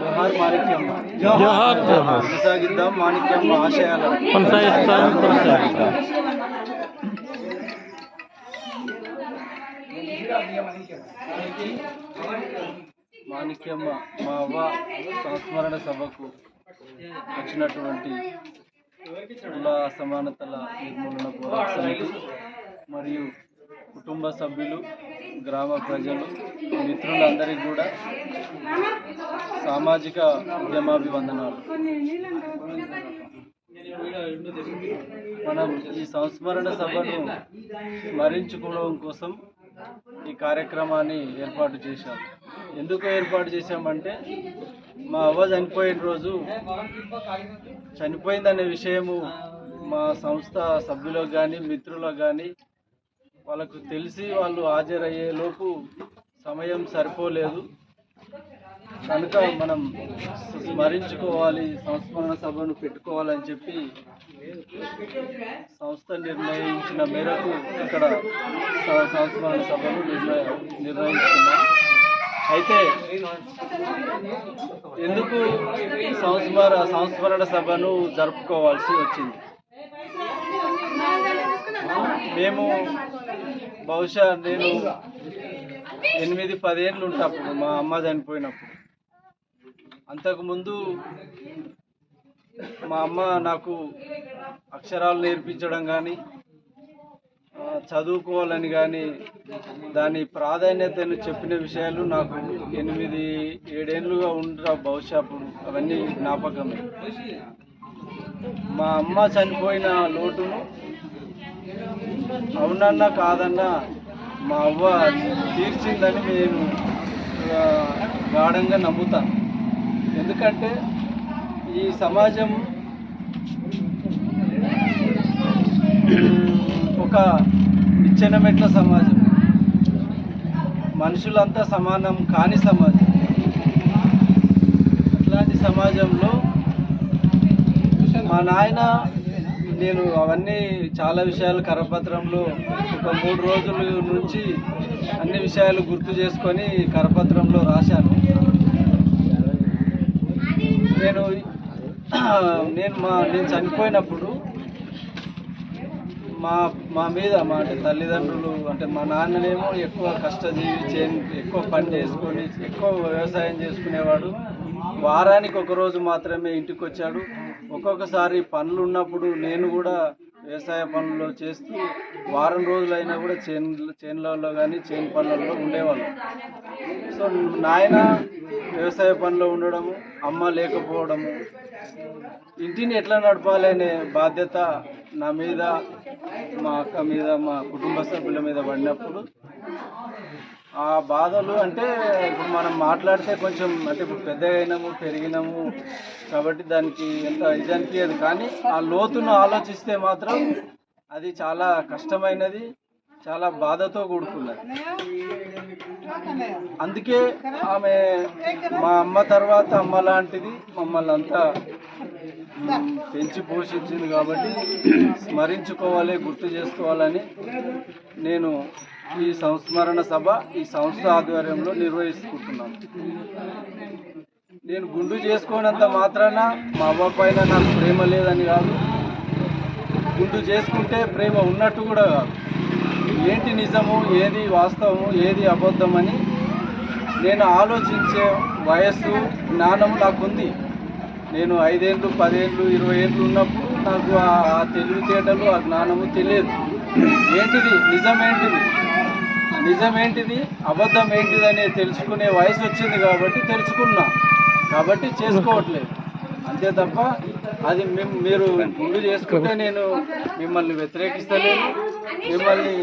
జోహార్ మాణిక్యమ్మ జోహార్. జోహార్ కొనసాగిద్దాం మాణిక్యమ్మ ఆశయాలను కొనసాగిస్తాం కొనసాగిస్తాం. మాణిక్యమ్మ మా అవ్వ సంస్మరణ సభకు వచ్చినటువంటి కుల అసమానతల నిర్మూలన పోరాట సమితి మరియు కుటుంబ సభ్యులు గ్రామ ప్రజలు మిత్రులందరికీ కూడా సామాజిక ఉద్యమాభివందనాలు. మనం ఈ సంస్మరణ సభను స్మరించుకోవడం కోసం ఈ కార్యక్రమాన్ని ఏర్పాటు చేశాం ఎందుకు ఏర్పాటు చేశామంటే మా అవ్వ చనిపోయిన రోజు చనిపోయిందనే విషయము మా సంస్థ సభ్యులకు కానీ మిత్రులకు కానీ వాళ్ళకు తెలిసి వాళ్ళు హాజరయ్యే లోపు సమయం సరిపోలేదు. కనుక మనం స్మరించుకోవాలి సంస్మరణ సభను పెట్టుకోవాలని చెప్పి సంస్థ నిర్ణయించిన మేరకు ఇక్కడ సంస్మరణ సభను నిర్ణయ నిర్ణయిస్తున్నాం. అయితే ఎందుకు సంస్మర సంస్మరణ సభను జరుపుకోవాల్సి వచ్చింది? మేము బహుశా నేను ఎనిమిది పదేళ్ళు ఉంటప్పుడు మా అమ్మ చనిపోయినప్పుడు. అంతకుముందు మా అమ్మ నాకు అక్షరాలు నేర్పించడం కానీ చదువుకోవాలని కానీ దాని ప్రాధాన్యతను చెప్పిన విషయాలు నాకు ఎనిమిది ఏడేళ్ళుగా ఉండరా బహుశా అప్పుడు అవన్నీ జ్ఞాపకమే. మా అమ్మ చనిపోయిన లోటును అవునన్నా కాదన్నా మా అవ్వ తీర్చిందని నేను గాఢంగా నమ్ముతాను ఎందుకంటే ఈ సమాజం ఒక నిచ్చెనమెట్ల సమాజం. మనుషులంతా సమానం కాని సమాజం. అట్లాంటి సమాజంలో మా నాయన నేను అవన్నీ చాలా విషయాలు కరపత్రంలో ఒక మూడు రోజుల నుంచి అన్ని విషయాలు గుర్తు చేసుకొని కరపత్రంలో రాశాను. నేను నేను మా నేను చనిపోయినప్పుడు మా మా మీద మా అంటే తల్లిదండ్రులు అంటే మా నాన్ననేమో ఎక్కువ కష్టజీవి చే ఎక్కువ పని చేసుకొని ఎక్కువ వ్యవసాయం చేసుకునేవాడు. వారానికి ఒకరోజు మాత్రమే ఇంటికి వచ్చాడు ఒక్కొక్కసారి పనులు ఉన్నప్పుడు నేను కూడా వ్యవసాయ పనులు చేస్తూ వారం రోజులైనా కూడా చేను చేనులలో కానీ చేను పనులలో ఉండేవాళ్ళం. సో నాయన వ్యవసాయ పనిలో ఉండడము అమ్మ లేకపోవడము ఇంటిని ఎట్లా నడపాలి అనే బాధ్యత నా మీద మా అక్క మీద మా కుటుంబ సభ్యుల మీద పడినప్పుడు ఆ బాధలు అంటే ఇప్పుడు మనం మాట్లాడితే కొంచెం అంటే ఇప్పుడు పెద్దగా అయినాము పెరిగినాము కాబట్టి దానికి ఎంత ఇది అనిపించదు కానీ ఆ లోతును ఆలోచిస్తే మాత్రం అది చాలా కష్టమైనది చాలా బాధతో కూడుకున్నది. అందుకే ఆమె మా అమ్మ తర్వాత అమ్మ లాంటిది మమ్మల్ని అంతా పెంచి పోషించింది కాబట్టి స్మరించుకోవాలి గుర్తు చేసుకోవాలని నేను ఈ సంస్మరణ సభ ఈ సంస్థ ఆధ్వర్యంలో నిర్వహిస్తున్నాను నేను గుండు చేసుకోనంత మాత్రాన మా అవ్వ పైన నాకు ప్రేమ లేదని కాదు. గుండు చేసుకుంటే ప్రేమ ఉన్నట్టు కూడా కాదు. ఏంటి నిజము ఏది వాస్తవము ఏది అబద్ధమని నేను ఆలోచించే వయస్సు జ్ఞానం నాకుంది. నేను ఐదేళ్ళు పదేళ్ళు ఇరవై ఏళ్ళు ఉన్నప్పుడు నాకు ఆ ఆ తెలివితేటలు ఆ జ్ఞానము తెలియదు. ఏంటిది? నిజమేంటిది? నిజమేంటిది? అబద్ధం ఏంటిది అనేది తెలుసుకునే వయసు వచ్చింది కాబట్టి తెలుసుకున్నా. కాబట్టి చేసుకోవట్లేదు. అంతే తప్ప అది మేము మీరు ముందు చేసుకుంటే నేను మిమ్మల్ని వ్యతిరేకిస్తలేను. మిమ్మల్ని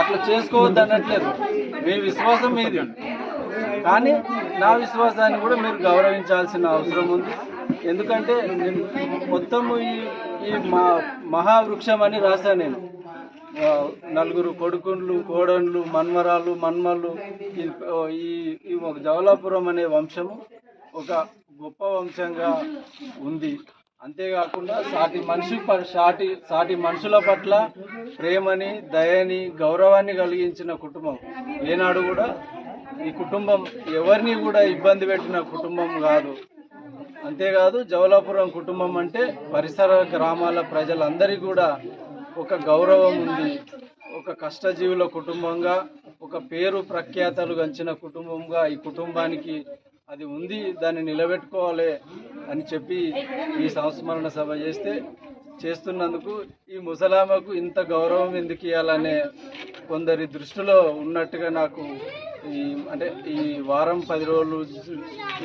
అట్లా చేసుకోవద్దు అనట్లేదు మీ విశ్వాసం మీది. కానీ నా విశ్వాసాన్ని కూడా మీరు గౌరవించాల్సిన అవసరం ఉంది. ఎందుకంటే నేను మొత్తము ఈ ఈ మా మహావృక్షం అని రాశాను నేను. నలుగురు కొడుకుండ్లు కోడన్లు మన్మరాలు మన్మలు ఈ- ఈ ఒక జవలాపురం అనే వంశము ఒక గొప్ప వంశంగా ఉంది. అంతేకాకుండా సాటి మనిషి ప- సాటి సాటి మనుషుల పట్ల ప్రేమని దయని గౌరవాన్ని కలిగించిన కుటుంబం. ఏనాడు కూడా ఈ కుటుంబం ఎవరిని కూడా ఇబ్బంది పెట్టిన కుటుంబం కాదు. అంతేకాదు జవలాపురం కుటుంబం అంటే పరిసర గ్రామాల ప్రజలందరికీ కూడా ఒక గౌరవం ఉంది. ఒక కష్టజీవుల కుటుంబంగా ఒక పేరు ప్రఖ్యాతలు గంచిన కుటుంబంగా ఈ కుటుంబానికి అది ఉంది దాన్ని నిలబెట్టుకోవాలి అని చెప్పి ఈ సంస్మరణ సభ చేస్తే చేస్తున్నందుకు ఈ ముసలామకు ఇంత గౌరవం ఎందుకు ఇవ్వాలనే కొందరి దృష్టిలో ఉన్నట్టుగా నాకు ఈ అంటే ఈ వారం పది రోజులు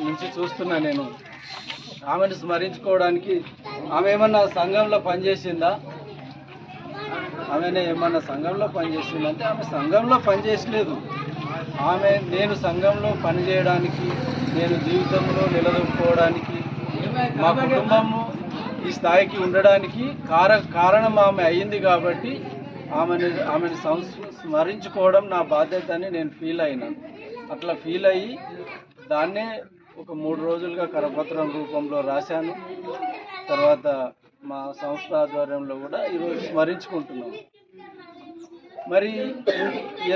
నుంచి చూస్తున్నా నేను. ఆమెను స్మరించుకోవడానికి ఆమె ఏమన్నా సంఘంలో పనిచేసిందా? ఆమెనే ఏమన్నా సంఘంలో పనిచేసిందంటే ఆమె సంఘంలో పనిచేసలేదు ఆమె నేను సంఘంలో పనిచేయడానికి నేను జీవితంలో నిలదొక్కుకోవడానికి మా కుటుంబము ఈ స్థాయికి ఉండడానికి కార కారణం ఆమె అయ్యింది కాబట్టి ఆమెను ఆమెను స్మరించుకోవడం నా బాధ్యత అని నేను ఫీల్ అయినాను అట్లా ఫీల్ అయ్యి దాన్నే ఒక మూడు రోజులుగా కరపత్రం రూపంలో రాశాను. తర్వాత మా సంస్థ ఆధ్వర్యంలో కూడా ఈరోజు స్మరించుకుంటున్నాం. మరి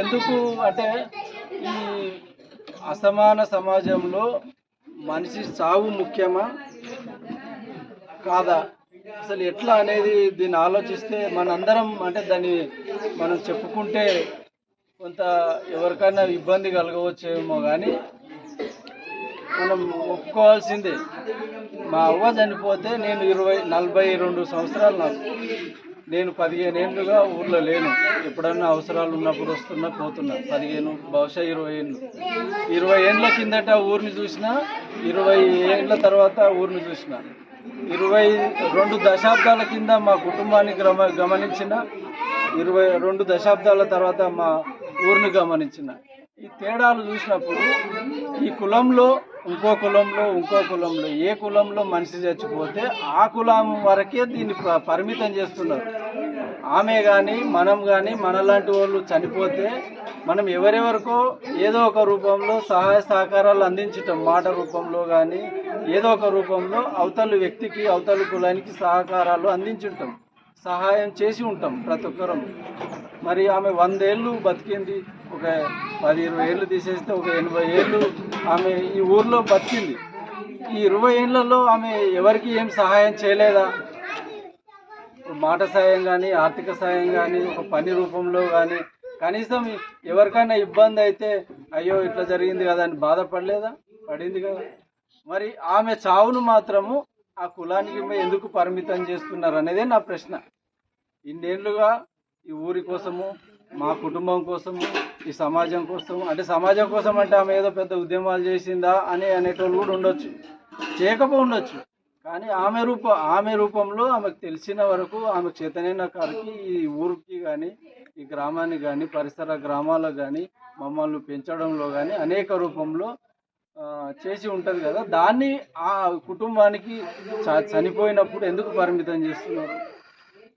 ఎందుకు అంటే ఈ అసమాన సమాజంలో మనిషి సావు ముఖ్యమా? కాదా? అసలు ఎట్లా అనేది దీన్ని ఆలోచిస్తే మనందరం అంటే దాన్ని మనం చెప్పుకుంటే కొంత ఎవరికైనా ఇబ్బంది కలగవచ్చేమో కానీ మనం ఒప్పుకోవాల్సిందే. మా అవ్వ చనిపోతే నేను ఇరవై నలభై రెండు సంవత్సరాలు నాకు. నేను పదిహేను ఏళ్ళుగా ఊర్లో లేను. ఎప్పుడన్నా అవసరాలు ఉన్నప్పుడు వస్తున్నా పోతున్నా. పదిహేను బహుశా ఇరవై ఏళ్ళు. ఇరవై ఏళ్ళ కిందట ఊరిని చూసిన ఇరవై ఏళ్ళ తర్వాత ఊరిని చూసిన. ఇరవై రెండు దశాబ్దాల కింద మా కుటుంబాన్ని గమ గమనించిన. ఇరవై రెండు దశాబ్దాల తర్వాత మా ఊరిని గమనించిన. ఈ తేడాలు చూసినప్పుడు ఈ కులంలో ఇంకో కులంలో ఇంకో కులంలో. ఏ కులంలో మనిషి చచ్చిపోతే ఆ కులం వరకే దీన్ని ప- పరిమితం చేస్తున్నారు. ఆమె కానీ మనం కానీ మనలాంటి వాళ్ళు చనిపోతే మనం ఎవరెవరికో ఏదో ఒక రూపంలో సహాయ సహకారాలు అందించటం మాట రూపంలో కానీ ఏదో ఒక రూపంలో అవతలి వ్యక్తికి అవతలి కులానికి సహకారాలు అందించుంటాం. సహాయం చేసి ఉంటాం ప్రతి ఒక్కరం. మరి ఆమె వందేళ్ళు బతికింది. ఒక పది ఇరవై ఏళ్ళు తీసేస్తే ఒక ఎనభై ఏళ్ళు ఆమె ఈ ఊర్లో బతికింది. ఈ ఇరవై ఏళ్ళలో ఆమె ఎవరికి ఏం సహాయం చేయలేదా? మాట సాయం కానీ ఆర్థిక సాయం కానీ ఒక పని రూపంలో కానీ కనీసం ఎవరికైనా ఇబ్బంది అయితే అయ్యో ఇట్లా జరిగింది కదా అని బాధపడలేదా? పడింది కదా. మరి ఆమె చావును మాత్రము ఆ కులానికి ఎందుకు పరిమితం చేస్తున్నారు అనేదే నా ప్రశ్న. ఇన్నేళ్ళుగా ఈ ఊరి కోసము మా కుటుంబం కోసము ఈ సమాజం కోసము అంటే సమాజం కోసం అంటే ఆమె ఏదో పెద్ద ఉద్యమాలు చేసిందా అని అనేటోళ్ళు కూడా ఉండొచ్చు. చేయకపో ఉండొచ్చు. కానీ ఆమె రూప ఆమె రూపంలో ఆమెకు తెలిసిన వరకు ఆమె చేతనైన కారికి ఈ ఊరికి కానీ ఈ గ్రామానికి కానీ పరిసర గ్రామాలకు కానీ మమ్మల్ని పెంచడంలో కానీ అనేక రూపంలో చేసి ఉంటుంది కదా. దాన్ని ఆ కుటుంబానికి చ- చనిపోయినప్పుడు ఎందుకు పరిమితం చేస్తున్నారు?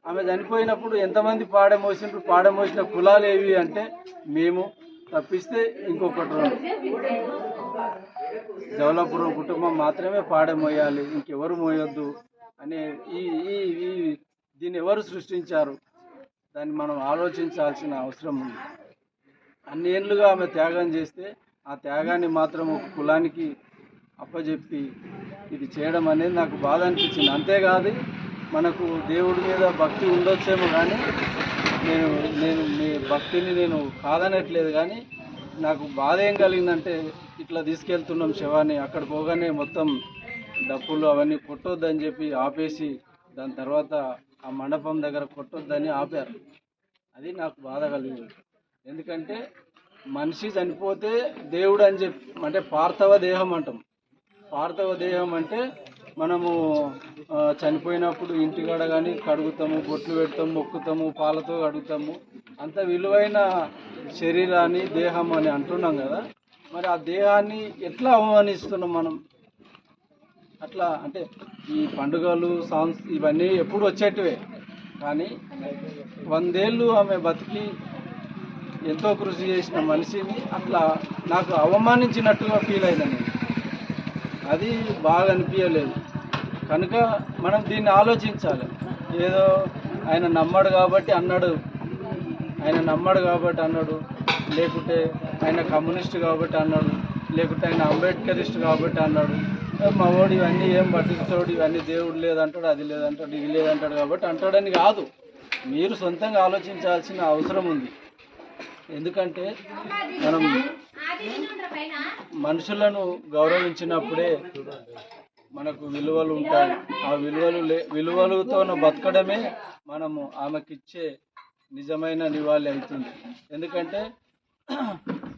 ఆమె చనిపోయినప్పుడు ఎంతమంది పాడమోసిండ్రు పాడమోసిన కులాలు ఏవి అంటే మేము తప్పిస్తే ఇంకొకటి జవలాపురం కుటుంబం మాత్రమే పాడమోయాలి ఇంకెవరు మోయొద్దు అనే ఈ ఈ ఈ దీన్ని ఎవరు సృష్టించారు? దాన్ని మనం ఆలోచించాల్సిన అవసరం ఉంది. అన్ని ఏళ్ళుగా ఆమె త్యాగం చేస్తే ఆ త్యాగాన్ని మాత్రం ఒక కులానికి అప్పజెప్పి ఇది చేయడం అనేది నాకు బాధ అనిపించింది. అంతేకాదు మనకు దేవుడి మీద భక్తి ఉండొచ్చేమో కానీ నేను నేను మీ భక్తిని నేను కాదనట్లేదు కానీ నాకు బాధ ఏం కలిగిందంటే ఇట్లా తీసుకెళ్తున్నాం శవాన్ని అక్కడ పోగానే మొత్తం డప్పులు అవన్నీ కొట్టొద్దని చెప్పి ఆపేసి దాని తర్వాత ఆ మండపం దగ్గర కొట్టొద్దని ఆపారు. అది నాకు బాధ కలిగింది. ఎందుకంటే మనిషి చనిపోతే దేవుడు అని చెప్పి అంటే పార్థవ దేహం అంటాం. పార్థవ దేహం అంటే మనము చనిపోయినప్పుడు ఇంటికాడ కానీ కడుగుతాము బొట్లు పెడతాము మొక్కుతాము పాలతో కడుగుతాము. అంత విలువైన శరీరాన్ని దేహం అని అంటున్నాం కదా. మరి ఆ దేహాన్ని ఎట్లా అవమానిస్తున్నాం మనం? అట్లా అంటే ఈ పండుగలు సాంగ్స్ ఇవన్నీ ఎప్పుడు వచ్చేటివే. కానీ వందేళ్ళు ఆమె బతికి ఎంతో కృషి చేసిన మనిషిని అట్లా నాకు అవమానించినట్టుగా ఫీల్ అయిందండి అది బాగా అనిపించలేదు కనుక మనం దీన్ని ఆలోచించాలి. ఏదో ఆయన నమ్మడు కాబట్టి అన్నాడు. ఆయన నమ్మడు కాబట్టి అన్నాడు. లేకుంటే ఆయన కమ్యూనిస్ట్ కాబట్టి అన్నాడు. లేకుంటే ఆయన అంబేద్కరిస్ట్ కాబట్టి అన్నాడు. మా వాడు ఇవన్నీ ఏం పట్టించుకోడు? ఇవన్నీ దేవుడు లేదంటాడు అది లేదంటాడు ఇది లేదంటాడు కాబట్టి అంటాడని కాదు. మీరు సొంతంగా ఆలోచించాల్సిన అవసరం ఉంది. ఎందుకంటే మనం మనుషులను గౌరవించినప్పుడే మనకు విలువలు ఉంటాయి. ఆ విలువలు లే బతకడమే మనము ఆమెకిచ్చే నిజమైన నివాళి అవుతుంది. ఎందుకంటే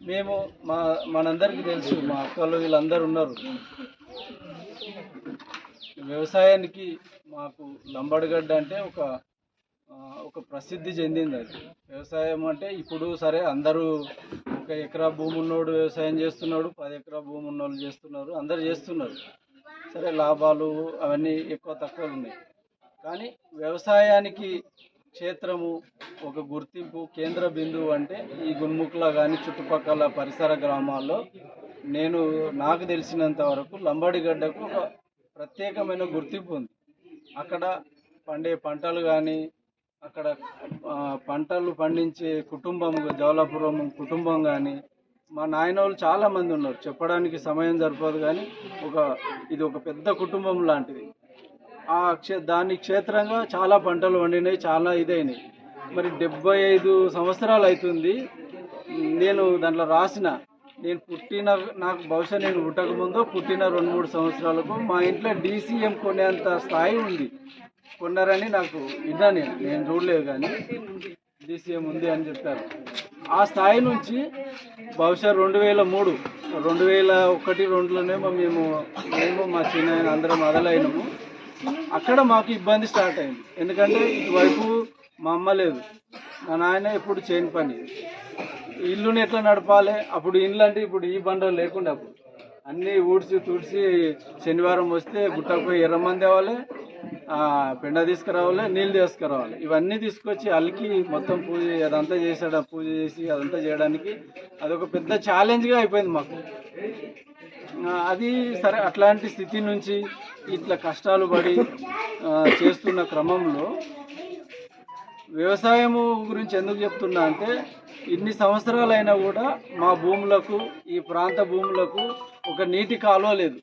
మేము మా మనందరికీ తెలుసు మా అక్కలు వీళ్ళందరూ ఉన్నారు. వ్యవసాయానికి మాకు లంబడగడ్డ అంటే ఒక ఒక ప్రసిద్ధి చెందింది అది. వ్యవసాయం అంటే ఇప్పుడు సరే అందరూ ఒక ఎకరా భూమి ఉన్నోడు వ్యవసాయం చేస్తున్నాడు పది ఎకరా భూమి ఉన్నోళ్ళు చేస్తున్నారు అందరు చేస్తున్నారు. సరే లాభాలు అవన్నీ ఎక్కువ తక్కువ ఉన్నాయి. కానీ వ్యవసాయానికి క్షేత్రము ఒక గుర్తింపు కేంద్ర బిందువు అంటే ఈ గున్ముక్ల కానీ చుట్టుపక్కల పరిసర గ్రామాల్లో నేను నాకు తెలిసినంత వరకు లంబడిగడ్డకు ఒక ప్రత్యేకమైన గుర్తింపు ఉంది. అక్కడ పండే పంటలు కానీ అక్కడ పంటలు పండించే కుటుంబం జవలాపురం కుటుంబం కానీ మా నాయన వాళ్ళు చాలా మంది ఉన్నారు. చెప్పడానికి సమయం సరిపోదు కానీ ఒక ఇది ఒక పెద్ద కుటుంబం లాంటిది. ఆ క్షే దాని క్షేత్రంగా చాలా పంటలు వండినాయి చాలా ఇదైనాయి. మరి డెబ్బై ఐదు సంవత్సరాలు అవుతుంది నేను దాంట్లో రాసిన నేను పుట్టిన నాకు బహుశా నేను పుట్టకముందు పుట్టిన రెండు మూడు సంవత్సరాలకు మా ఇంట్లో డీసీఎం కొనేంత స్థాయి ఉంది. కొన్నారని నాకు ఇదా నేను నేను చూడలేదు కానీ డీసీఎం ఉంది అని చెప్పారు. ఆ స్థాయి నుంచి బహుశా రెండు వేల మూడు రెండు వేల ఒకటి రెండులోనేమో మేము మేము మా చిన్న ఆయన అందరం మొదలైనము. అక్కడ మాకు ఇబ్బంది స్టార్ట్ అయింది. ఎందుకంటే ఇటువైపు మా అమ్మ లేదు. మా నాయన ఎప్పుడు చేయని పని. ఇల్లుని ఎట్లా నడపాలి? అప్పుడు ఇల్లు అంటే ఇప్పుడు ఈ బండలు లేకుండా అప్పుడు. అన్నీ ఊడ్చి తుడిచి శనివారం వస్తే గుట్టకు పోయి ఎర్రమంది అవ్వాలి పెండ తీసుకురావాలి నీళ్ళు తీసుకురావాలి. ఇవన్నీ తీసుకొచ్చి అలికి మొత్తం పూజ అదంతా చేసాడు పూజ చేసి అదంతా చేయడానికి అదొక పెద్ద ఛాలెంజ్గా అయిపోయింది మాకు. అది సరే అట్లాంటి స్థితి నుంచి ఇట్లా కష్టాలు పడి చేస్తున్న క్రమంలో వ్యవసాయము గురించి ఎందుకు చెప్తున్నా అంటే ఇన్ని సంవత్సరాలైనా కూడా మా భూములకు ఈ ప్రాంత భూములకు ఒక నీటి కాలువ లేదు.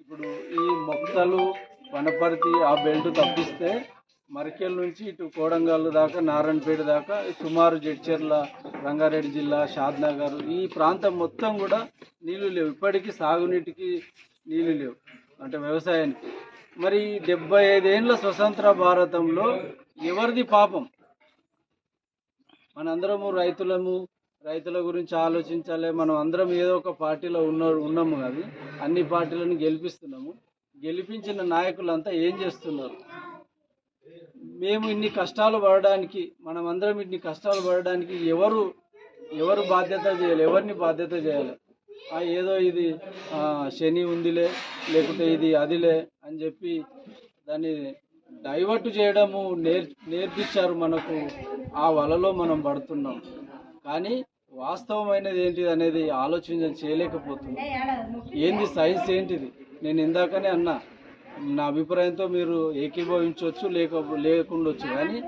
ఇప్పుడు ఈ మొక్కలు వనపర్తి ఆ బెల్ట్ తప్పిస్తే మరికెల్ నుంచి ఇటు కోడంగల్ దాకా నారాయణపేట దాకా సుమారు జడ్చర్ల రంగారెడ్డి జిల్లా షాద్నగర్ ఈ ప్రాంతం మొత్తం కూడా నీళ్ళు లేవు. ఇప్పటికీ సాగునీటికి నీళ్ళు లేవు. అంటే వ్యవసాయానికి. మరి డెబ్బై ఐదేళ్ళ స్వతంత్ర భారతంలో ఎవరిది పాపం? మనందరము రైతులము రైతుల గురించి ఆలోచించాలి. మనం అందరం ఏదో ఒక పార్టీలో ఉన్న ఉన్నాము కానీ అన్ని పార్టీలను గెలిపిస్తున్నాము. గెలిపించిన నాయకులంతా ఏం చేస్తున్నారు? మేము ఇన్ని కష్టాలు పడడానికి మనం అందరం ఇన్ని కష్టాలు పడడానికి ఎవరు ఎవరు బాధ్యత చేయాలి? ఎవరిని బాధ్యత చేయాలి? ఏదో ఇది శని ఉందిలే లేకుంటే ఇది అదిలే అని చెప్పి దాన్ని డైవర్ట్ చేయడము నేర్ నేర్పించారు మనకు. ఆ వలలో మనం పడుతున్నాం. కానీ వాస్తవమైనది ఏంటిది అనేది ఆలోచన చేయలేకపోతున్నాం. ఏంది సైన్స్ ఏంటిది? నేను ఇందాకనే అన్నా నా అభిప్రాయంతో మీరు ఏకీభవించవచ్చు లేక లేకుండొచ్చు. కానీ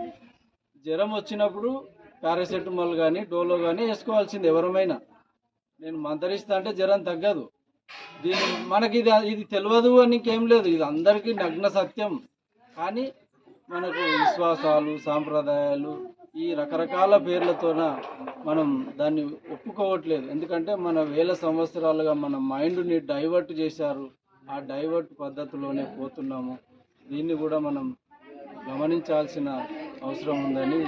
జ్వరం వచ్చినప్పుడు పారాసెటమాల్ కానీ డోలో కానీ వేసుకోవాల్సింది ఎవరమైనా. నేను మంతరిస్తా అంటే జ్వరం తగ్గదు. దీని మనకి ఇది ఇది తెలియదు అని ఇంకేం లేదు. ఇది అందరికీ నగ్న సత్యం. కానీ మనకు విశ్వాసాలు సాంప్రదాయాలు ఈ రకరకాల పేర్లతోన మనం దాన్ని ఒప్పుకోవట్లేదు. ఎందుకంటే మన వేల సంవత్సరాలుగా మన మైండ్ని డైవర్ట్ చేశారు. ఆ డైవర్ట్ పద్ధతిలోనే పోతున్నాము. దీన్ని కూడా మనం గమనించాల్సిన అవసరం ఉందని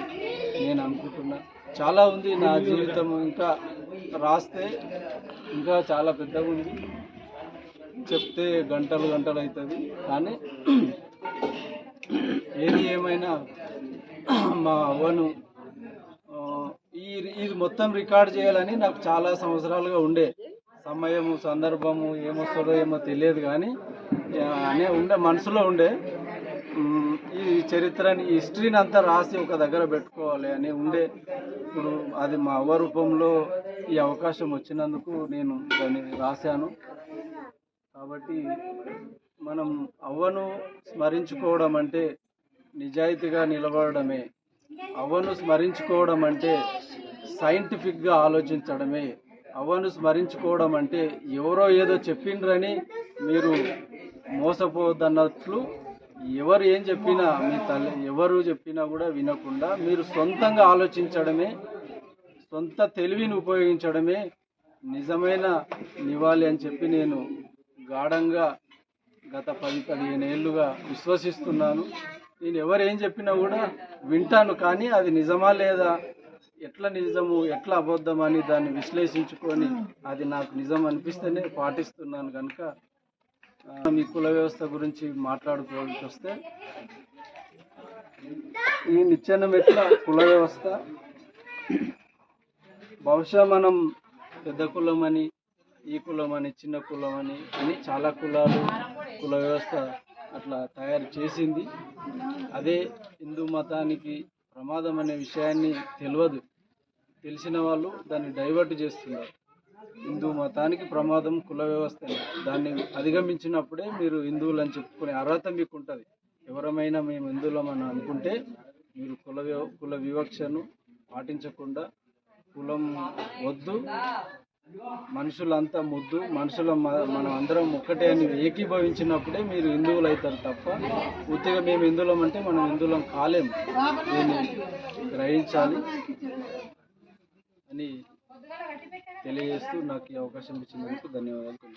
నేను అనుకుంటున్నా. చాలా ఉంది నా జీవితం ఇంకా రాస్తే ఇంకా చాలా పెద్దగా ఉంది. చెప్తే గంటలు గంటలు అవుతుంది కానీ ఏది ఏమైనా మా అవ్వను ఈ ఇది మొత్తం రికార్డ్ చేయాలని నాకు చాలా సంవత్సరాలుగా ఉండే. సమయము సందర్భము ఏమొస్తుందో ఏమో తెలియదు కానీ అనే ఉండే మనసులో ఉండే ఈ చరిత్రని ఈ హిస్టరీని అంతా రాసి ఒక దగ్గర పెట్టుకోవాలి అని ఉండే ఇప్పుడు అది మా అవ్వ రూపంలో ఈ అవకాశం వచ్చినందుకు నేను దాన్ని రాశాను. కాబట్టి మనం అవ్వను స్మరించుకోవడం అంటే నిజాయితీగా నిలబడమే అవ్వను స్మరించుకోవడం అంటే సైంటిఫిక్గా ఆలోచించడమే. అవ్వను స్మరించుకోవడం అంటే ఎవరో ఏదో చెప్పిండ్రని మీరు మోసపోవద్దన్నట్లు ఎవరు ఏం చెప్పినా మీ తల్లి ఎవరు చెప్పినా కూడా వినకుండా మీరు సొంతంగా ఆలోచించడమే సొంత తెలివిని ఉపయోగించడమే నిజమైన నివాళి అని చెప్పి నేను గాఢంగా గత పది పదిహేను ఏళ్ళుగా విశ్వసిస్తున్నాను. నేను ఎవరు ఏం చెప్పినా కూడా వింటాను కానీ అది నిజమా లేదా ఎట్లా నిజము ఎట్లా అబద్ధం అని దాన్ని విశ్లేషించుకొని అది నాకు నిజం అనిపిస్తేనే పాటిస్తున్నాను కనుక మీ కుల వ్యవస్థ గురించి మాట్లాడుకోవాల్సి వస్తే ఈ నిచ్చెన్నం ఎట్లా కుల వ్యవస్థ? బహుశా మనం పెద్ద కులం అని ఈ కులం అని చిన్న కులం అని అని చాలా కులాలు కుల వ్యవస్థ అట్లా తయారు చేసింది. అదే హిందూ మతానికి ప్రమాదం అనే విషయాన్ని తెలియదు. తెలిసిన వాళ్ళు దాన్ని డైవర్ట్ చేస్తున్నారు. హిందూ మతానికి ప్రమాదం కుల వ్యవస్థ దాన్ని అధిగమించినప్పుడే మీరు హిందువులు అని చెప్పుకునే అర్హత మీకు ఉంటుంది ఎవరమైనా మేము హిందువులమని అనుకుంటే మీరు కుల కుల వివక్షను పాటించకుండా కులం వద్దు మనుషులంతా ముద్దు మనుషుల మ- మనం అందరం ఒక్కటే అని ఏకీభవించినప్పుడే మీరు హిందువులు అవుతారు తప్ప పూర్తిగా మేము హిందువులం అంటే మనం హిందువులం కాలేము. దీన్ని గ్రహించాలి. అని తెలియజేస్తూ నాకు ఈ అవకాశం ఇచ్చినందుకు ధన్యవాదాలు.